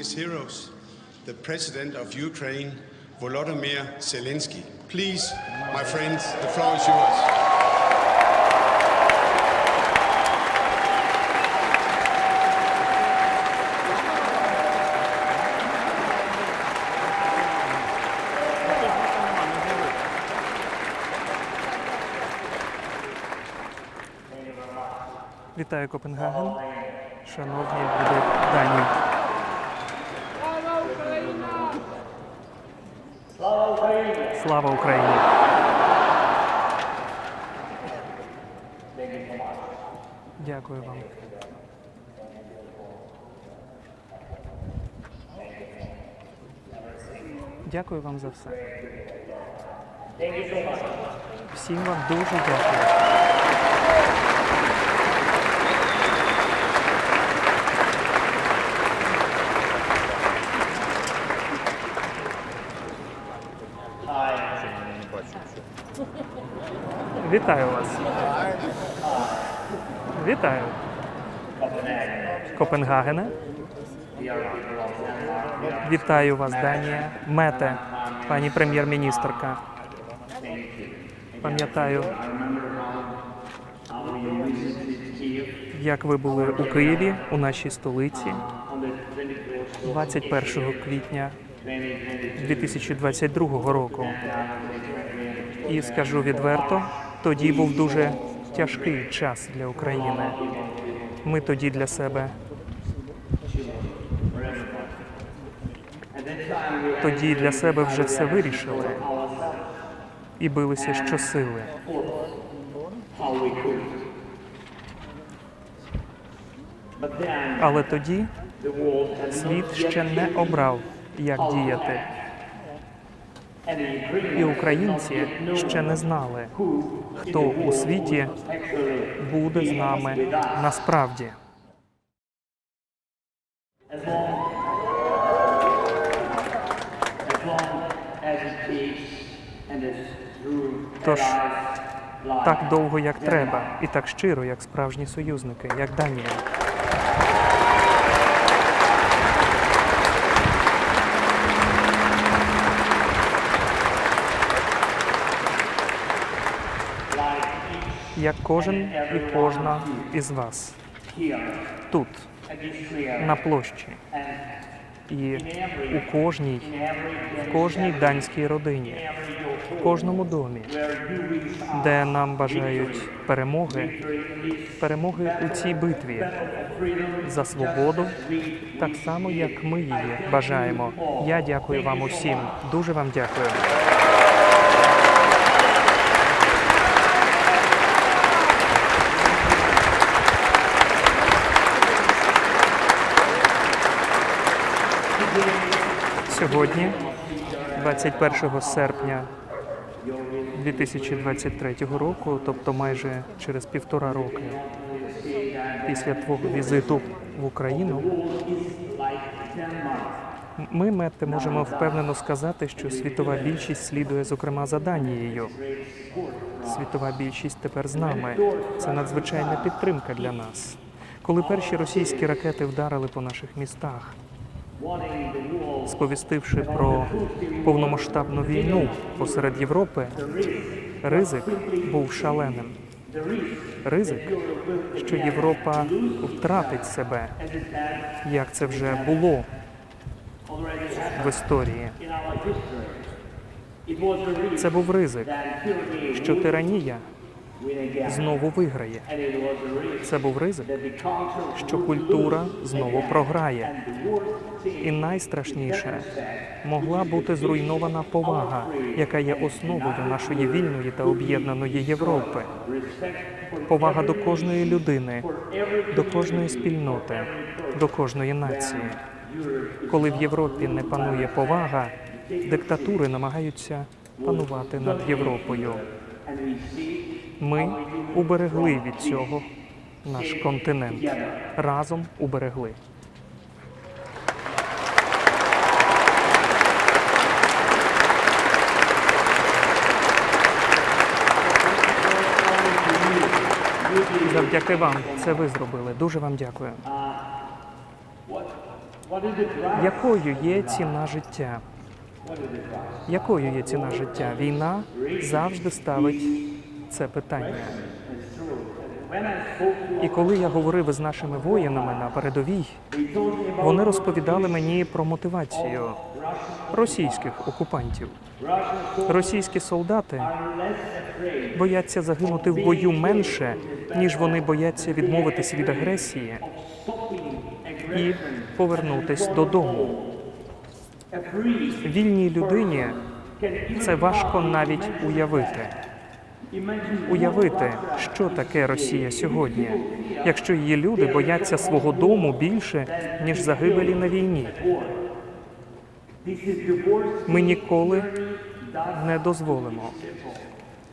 biggest heroes, the President of Ukraine, Volodymyr Zelensky. Please, my friends, the floor is yours. Вітаю Копенгаген, шановні люди Данії. Слава Україні! Дякую вам. Дякую вам за все. Всім вам дуже дякую. Вітаю вас. Вітаю. Копенгагене. Вітаю вас, Данія. Мете, пані прем'єр-міністрка. Пам'ятаю, як ви були у Києві, у нашій столиці, 21 квітня 2022 року. І скажу відверто, тоді був дуже тяжкий час для України. Ми тоді для себе. Тоді для себе вже все вирішили і билися щосили. Але тоді світ ще не обрав, як діяти. І українці ще не знали, хто у світі буде з нами насправді. Тож так довго, як треба, і так щиро, як справжні союзники, як Данія. Як кожен і кожна із вас тут, на площі, і у кожній, в кожній данській родині, в кожному домі, де нам бажають перемоги, перемоги у цій битві за свободу, так само як ми її бажаємо. Я дякую вам усім. Дуже вам дякую. Сьогодні, 21 серпня 2023 року, тобто майже через півтора роки після твого візиту в Україну, ми, Метте, можемо впевнено сказати, що світова більшість слідує, зокрема, за Данією. Світова більшість тепер з нами. Це надзвичайна підтримка для нас. Коли перші російські ракети вдарили по наших містах, сповістивши про повномасштабну війну посеред Європи, ризик був шаленим. Ризик, що Європа втратить себе, як це вже було в історії. Це був ризик, що тиранія знову виграє. Це був ризик, що культура знову програє. І найстрашніше могла бути зруйнована повага, яка є основою нашої вільної та об'єднаної Європи. Повага до кожної людини, до кожної спільноти, до кожної нації. Коли в Європі не панує повага, диктатури намагаються панувати над Європою. Ми уберегли від цього наш континент. Разом уберегли. Завдяки вам це ви зробили. Дуже вам дякую. Якою є ціна життя? Якою є ціна життя? Війна завжди ставить це питання. І коли я говорив із нашими воїнами на передовій, вони розповідали мені про мотивацію російських окупантів. Російські солдати бояться загинути в бою менше, ніж вони бояться відмовитись від агресії і повернутись додому. Вільній людині це важко навіть уявити. Уявити, що таке Росія сьогодні, якщо її люди бояться свого дому більше, ніж загибелі на війні. Ми ніколи не дозволимо.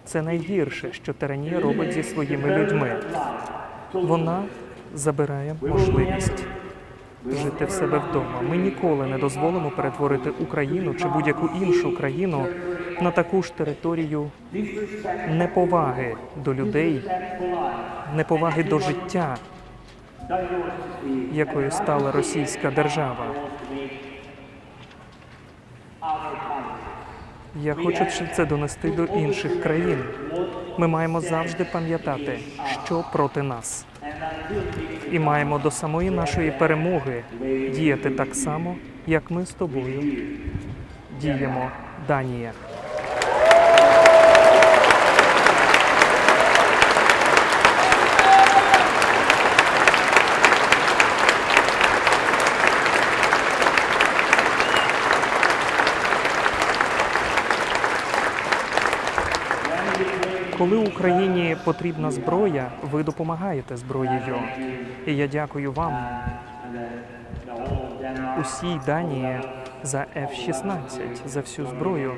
Це найгірше, що тиранія робить зі своїми людьми. Вона забирає можливість жити в себе вдома. Ми ніколи не дозволимо перетворити Україну чи будь-яку іншу країну на таку ж територію неповаги до людей, неповаги до життя, якою стала російська держава. Я хочу це донести до інших країн. Ми маємо завжди пам'ятати, що проти нас, і маємо до самої нашої перемоги діяти так само, як ми з тобою діємо, Данія. Коли Україні потрібна зброя, ви допомагаєте зброєю. І я дякую вам, усій Данії, за F-16, за всю зброю,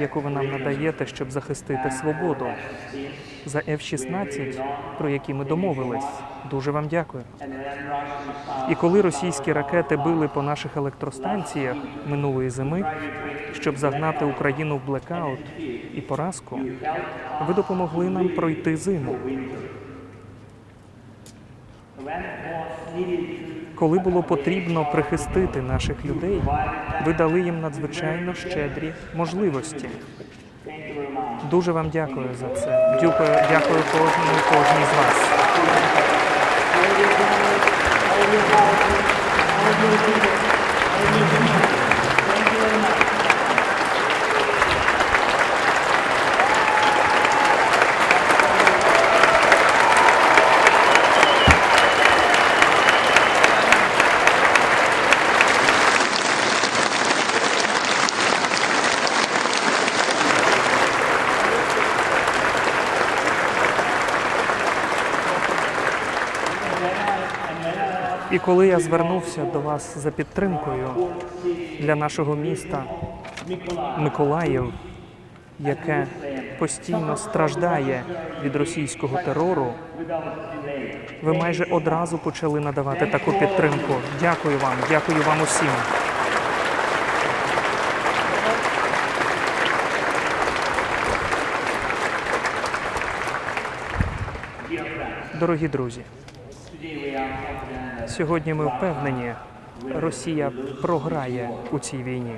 яку ви нам надаєте, щоб захистити свободу. За F-16, про які ми домовились. Дуже вам дякую. І коли російські ракети били по наших електростанціях минулої зими, щоб загнати Україну в блекаут і поразку, ви допомогли нам пройти зиму. Коли було потрібно прихистити наших людей, ви дали їм надзвичайно щедрі можливості. Дуже вам дякую за це. Дякую, дякую кожному кожній з вас. І коли я звернувся до вас за підтримкою для нашого міста Миколаїв, яке постійно страждає від російського терору, ви майже одразу почали надавати таку підтримку. Дякую вам, дякую вам усім. Дорогі друзі, Сьогодні ми впевнені, Росія програє у цій війні.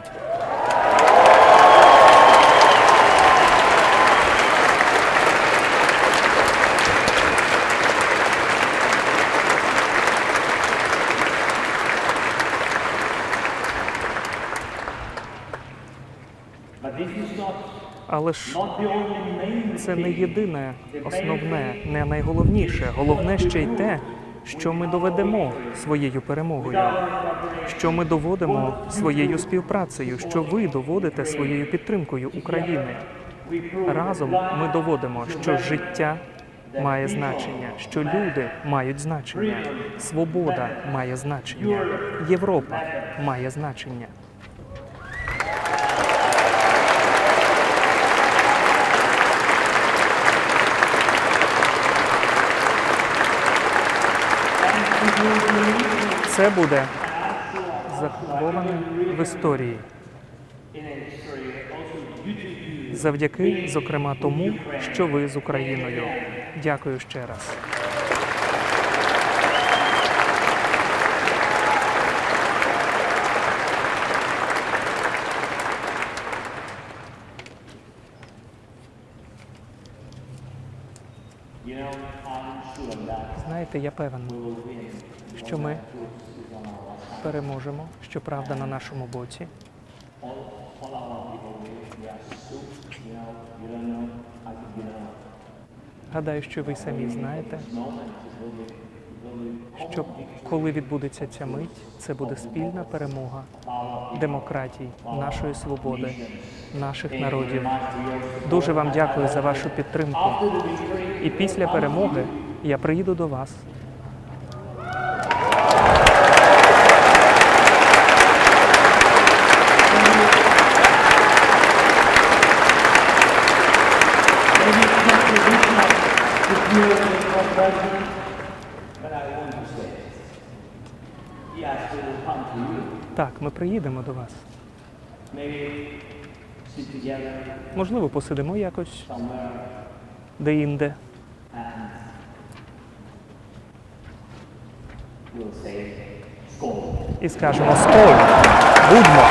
Але ж це не єдине, основне, не найголовніше. Головне ще й те, що ми доведемо своєю перемогою, що ми доводимо своєю співпрацею, що ви доводите своєю підтримкою України. Разом ми доводимо, що життя має значення, що люди мають значення, свобода має значення, Європа має значення. Це буде заховане в історії. Завдяки, зокрема, тому, що ви з Україною. Дякую ще раз. Знаєте, я певен. Що ми переможемо, що правда на нашому боці. Гадаю, що ви самі знаєте, що коли відбудеться ця мить, це буде спільна перемога демократії, нашої свободи, наших народів. Дуже вам дякую за вашу підтримку. І після перемоги я приїду до вас. Приїдемо до вас. Можливо, посидимо якось say, Skål. і скажемо скоро, будьмо.